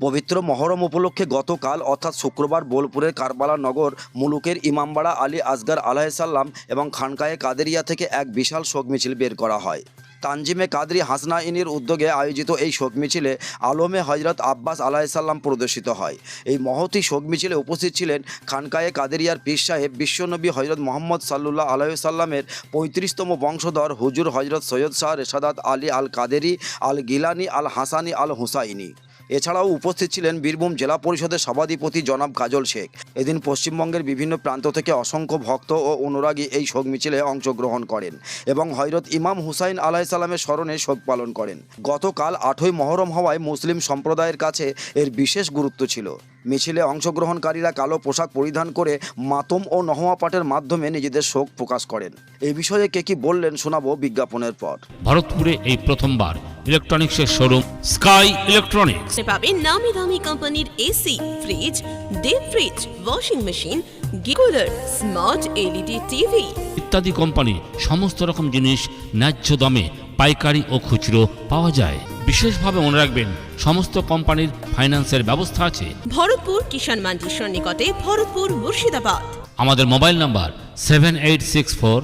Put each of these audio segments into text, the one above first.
পবিত্র মহরম উপলক্ষে গতকাল, অর্থাৎ শুক্রবার বোলপুরের কারবালা নগর মুলুকের ইমামবাড়া আলী আসগার আলাহিসাল্লাম এবং খানকায়ে কাদেরিয়া থেকে এক বিশাল শোক মিছিল বের করা হয়। তানজিমে কাদরি হাসনাইনির উদ্যোগে আয়োজিত এই শোক মিছিলে আলমে হজরত আব্বাস আলাহিসাল্লাম প্রদর্শিত হয়। এই মহতি শোক মিছিলে উপস্থিত ছিলেন খানকায়ে কাদেরিয়ার পীর সাহেব বিশ্বনবী হজরত মোহাম্মদ সাল্লুল্লাহ আলাইসাল্লামের পঁয়ত্রিশতম বংশধর হুজুর হজরত সৈয়দ শাহ রেশাদাত আলী আল কাদেরি আল গিলানি আল হাসানি আল হুসাইনি এছাড়াও উপস্থিত ছিলেন বীরভূম জেলা পরিষদের সভাধিপতি জনাব কাজল শেখ। এদিন পশ্চিমবঙ্গের বিভিন্ন প্রান্ত থেকে অসংখ্য ভক্ত ও অনুরাগী এই শোক মিছিলে অংশগ্রহণ করেন এবং হজরত ইমাম হুসাইন আলাহিসাল্লামের স্মরণে শোক পালন করেন। গতকাল আটই মহরম হওয়ায় মুসলিম সম্প্রদায়ের কাছে এর বিশেষ গুরুত্ব ছিল। মিছিলে অংশগ্রহণকারীরা কালো পোশাক পরিধান করে মাতম ও নহমা পাঠের মাধ্যমে নিজেদের শোক প্রকাশ করেন। এই বিষয়ে কে কি বললেন শোনাবো বিজ্ঞাপনের পর। ভারতপুরে এই প্রথমবার ইলেকট্রনিক্সের শোরুম স্কাই ইলেকট্রনিক্স। পাবেন নামি দামি কোম্পানির AC fridge deep fridge washing machine গিকুলার smart LED TV. ইত্যাদি কোম্পানি সমস্ত রকম জিনিস ন্যায্য দামে পাইকারি ও খুচরো পাওয়া যায়। বিশেষভাবে মনে রাখবেন সমস্ত কোম্পানির ফাইন্যান্সের ব্যবস্থা আছে। ভরতপুর কিষাণ মান্ডির নিকটে ভরতপুর মুর্শিদাবাদ। আমাদের mobile number seven eight six four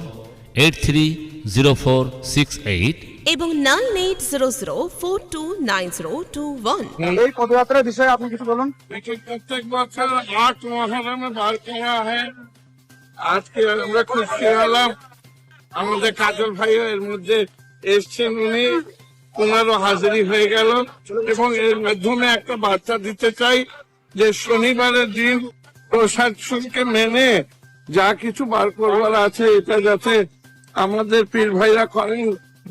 eight three zero four six eight. এবং nine eight zero zero four two nine zero two one. এই পদযাত্রার বিষয়ে আপনি কিছু বলুন? প্রত্যেক বছর আট মহারামে বার আজকে আমরা খুশি হলাম। আমাদের কাজল ভাই এর মধ্যে এসছেন উনি। ওনারও হাজিরি হয়ে গেল। এবং এর মাধ্যমে একটা বার্তা দিতে চাই যে শনিবারের দিন প্রশাসনকে মেনে যা কিছু বার করবার আছে, এটা যাতে আমাদের পীর ভাইরা করেন।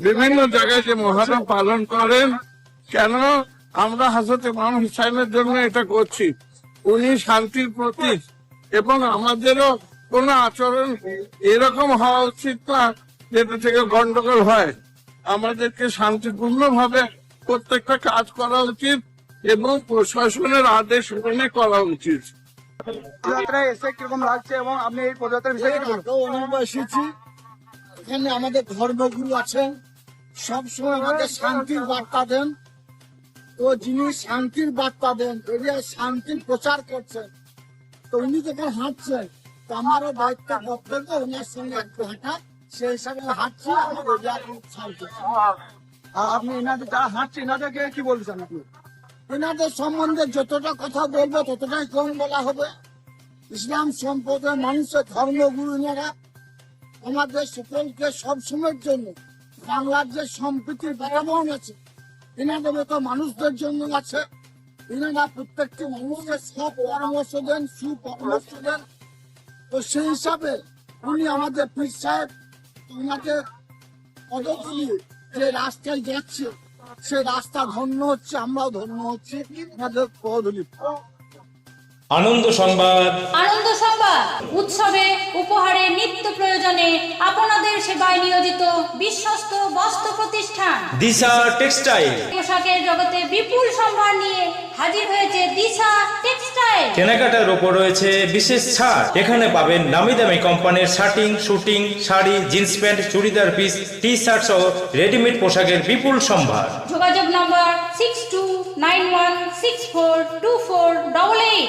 বিভিন্ন জায়গায় যে মহরম পালন করেন, কেন আমরা হাজরত ইমাম হুসাইনের জন্য এটা করছি। উনি শান্তির প্রতীক এবং আমাদেরও কোনো আচরণ এরকম হওয়া উচিত না যেটা থেকে গন্ডগোল হয়। আমাদেরকে শান্তিপূর্ণ ভাবে প্রত্যেকটা কাজ করা উচিত এবং প্রশাসনের আদেশ মেনে করা উচিত। পদযাত্রায় এসে কীরকম লাগছে এবং আপনি এই পদযাত্রার বিষয়ে অনুভব এসেছি এখানে আমাদের ধর্মগুরু আছেন সবসময় আমাদের শান্তির বার্তা দেন। তো যিনি শান্তির বার্তা দেন এরিয়ায় শান্তির প্রচার করছেন তো উনি যখন হাঁটছেন তো আমারও দায়িত্ব কর্তব্য ওনার সঙ্গে একটু হাঁটা সেই হিসাবে হাঁটছি আপনি এনাদের এনাদেরকে বলছেন আপনি? এনাদের সম্বন্ধে যতটা কথা ততটাই বলা হবে। ইসলাম সম্প্রদায়ের মানুষের ধর্মগুরু এনারা আমাদের সকলকে সবসময়ের জন্য বাংলার যে সম্প্রীতির বাতাবরণ আছে, এনাদের মতো মানুষদের জন্য আছে। এনারা প্রত্যেকটি মানুষকে সব পরামর্শ দেন, সুপরামর্শ দেন। তো সেই হিসাবে উনি আমাদের পীর সাহেব ওনাদের পদতুলি যে রাস্তায় যাচ্ছে সে রাস্তা ধন্য হচ্ছে আমরাও ধন্য হচ্ছি আমাদের পদতুলি আনন্দ সংবাদ। আনন্দ সংবাদ। উৎসবে উপহারে নিত্য প্রয়োজনে আপনাদের সেবায় নিয়োজিত বিশ্বস্ত বস্ত্র প্রতিষ্ঠান। দিশা টেক্সটাইল। পোশাকের জগতে বিপুল সম্ভার নিয়ে হাজির হয়েছে দিশা টেক্সটাইল। কেনাকাটার ওপর রয়েছে বিশেষ ছাড়। এখানে পাবেন নামি দামি কোম্পানির shirting suiting sari jeans pant churidar piece T shirt সহ রেডিমেড পোশাকের বিপুল সম্ভার। যোগাযোগ number six two nine one six four two four double eight